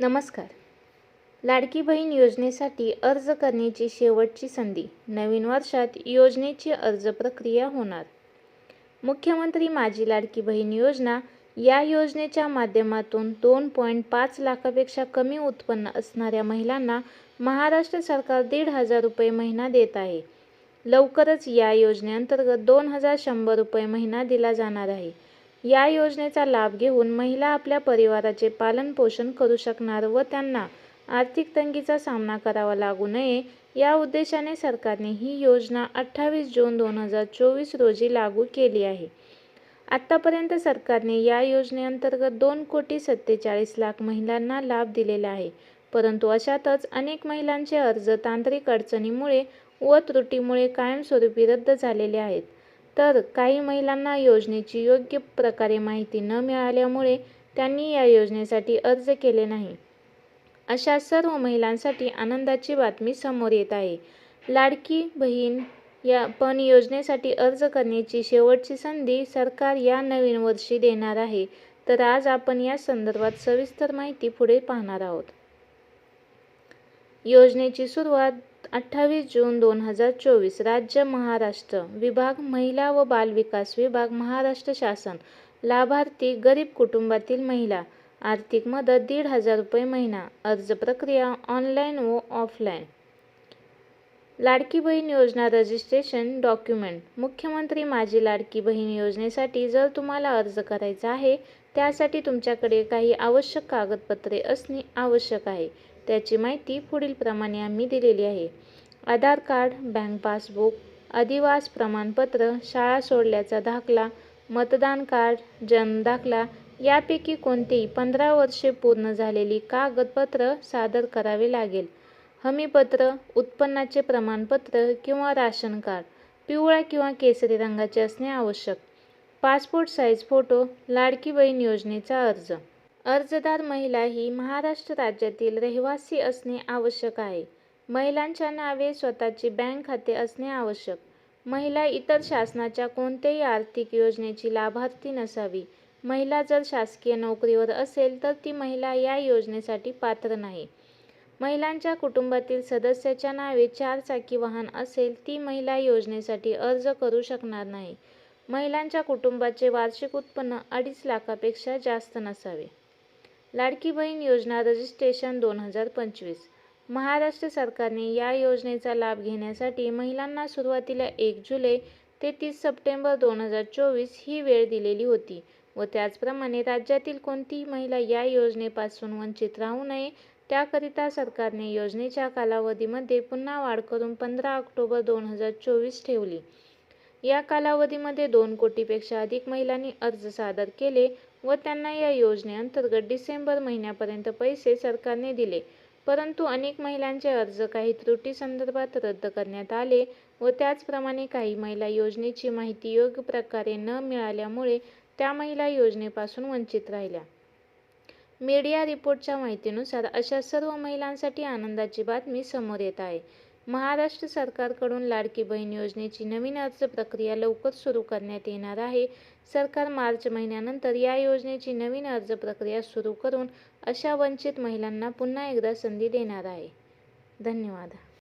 नमस्कार. लाडकी बहीण योजनेसाठी अर्ज करण्याची शेवटची संधी. नवीन वर्षात योजनेची अर्ज प्रक्रिया होणार. मुख्यमंत्री माझी लाडकी बहीण योजना या योजनेच्या माध्यमातून दोन पॉईंट पाच लाखापेक्षा कमी उत्पन्न असणाऱ्या महिलांना महाराष्ट्र सरकार दीड हजार रुपये महिना देत आहे. लवकरच या योजनेअंतर्गत दोन हजार शंभर रुपये महिना दिला जाणार आहे. या योजनेचा लाभ घेऊन महिला आपल्या परिवाराचे पालनपोषण करू शकणार व त्यांना आर्थिक तंगीचा सामना करावा लागू नये. या उद्देशाने सरकारने ही योजना अठ्ठावीस जून दोन हजार चोवीस रोजी लागू केली आहे. आत्तापर्यंत सरकारने या योजनेअंतर्गत दोन कोटी सत्तेचाळीस लाख महिलांना लाभ दिलेला आहे. परंतु अशातच अनेक महिलांचे अर्ज तांत्रिक अडचणीमुळे व त्रुटीमुळे कायमस्वरूपी रद्द झालेले आहेत. तर काही महिलांना योजनेची योग्य प्रकारे माहिती न मिळाल्यामुळे त्यांनी या योजनेसाठी अर्ज केले नाही. अशा सर्व महिलांसाठी आनंदाची बातमी समोर येत आहे. लाडकी बहीण या पण योजनेसाठी अर्ज करण्याची शेवटची संधी सरकार या नवीन वर्षी देणार आहे. तर आज आपण या संदर्भात सविस्तर माहिती पुढे पाहणार आहोत. योजनेची सुरुवात अठ्ठावीस जून दोन हजार चोवीस राज्य महाराष्ट्र विभाग महिला व बाल विकास विभाग महाराष्ट्र शासन. लाभार्थी गरीब कुटुंबातील महिला. आर्थिक मदत दीड हजार रुपये महिना. अर्ज प्रक्रिया ऑनलाईन व ऑफलाईन. लाडकी बहीण योजना रजिस्ट्रेशन डॉक्युमेंट. मुख्यमंत्री माझी लाडकी बहीण योजनेसाठी जर तुम्हाला अर्ज करायचा आहे त्यासाठी तुमच्याकडे काही आवश्यक कागदपत्रे असणे आवश्यक आहे. त्याची माहिती पुढीलप्रमाणे आम्ही दिलेली आहे. आधार कार्ड बँक पासबुक अधिवास प्रमाणपत्र शाळा सोडल्याचा दाखला मतदान कार्ड जन्म दाखला यापैकी कोणतेही पंधरा वर्षे पूर्ण झालेली कागदपत्र सादर करावे लागेल. हमीपत्र उत्पन्नाचे प्रमाणपत्र किंवा राशन कार्ड पिवळ्या किंवा केसरी रंगाचे असणे आवश्यक. Passport size photo Ladki Bahin योजनेचा अर्ज. अर्जदार महिला ही महाराष्ट्र राज्यातील रहिवासी असणे आवश्यक आहे. महिलांच्या नावे स्वतःचे बँक खाते असणे आवश्यक. महिला इतर शासनाच्या कोणत्याही आर्थिक योजनेची लाभार्थी नसावी. महिला जर शासकीय नोकरीवर असेल तर ती महिला या योजनेसाठी पात्र नाही. महिलांच्या कुटुंबातील सदस्याच्या नावे चारचाकी वाहन असेल ती महिला योजनेसाठी अर्ज करू शकणार नाही. महिलांच्या कुटुंबाचे वार्षिक उत्पन्न अडीच लाखापेक्षा जास्त नसावे. लाडकी बहीण योजना रजिस्ट्रेशन दोन हजार पंचवीस. महाराष्ट्र सरकारने या योजनेचा लाभ घेण्यासाठी महिलांना सुरुवातीला एक जुलै ते तीस सप्टेंबर दोन हजार चोवीस ही वेळ दिलेली होती व त्याचप्रमाणे राज्यातील कोणतीही महिला या योजनेपासून वंचित राहू नये त्याकरिता सरकारने योजनेच्या कालावधीमध्ये पुन्हा वाढ करून पंधरा ऑक्टोबर दोन हजार चोवीस ठेवली. या कालावधीमध्ये दोन कोटीपेक्षा अधिक महिलांनी अर्ज सादर केले व त्यांना या योजनेअंतर्गत डिसेंबर महिन्यापर्यंत पैसे सरकारने दिले. परंतु अनेक महिलांचे अर्ज काही त्रुटी संदर्भात रद्द करण्यात आले व त्याचप्रमाणे काही महिला योजनेची माहिती योग्य प्रकारे न मिळाल्यामुळे त्या महिला योजनेपासून वंचित राहिल्या. मीडिया रिपोर्टच्या माहितीनुसार अशा सर्व महिलांसाठी आनंदाची बातमी समोर येत आहे. महाराष्ट्र सरकारकडून लाडकी बहीण योजनेची नवीन अर्ज प्रक्रिया लवकर सुरू करण्यात येणार आहे. सरकार मार्च महिन्यानंतर या योजनेची नवीन अर्ज प्रक्रिया सुरू करून अशा वंचित महिलांना पुन्हा एकदा संधी देणार आहे. धन्यवाद.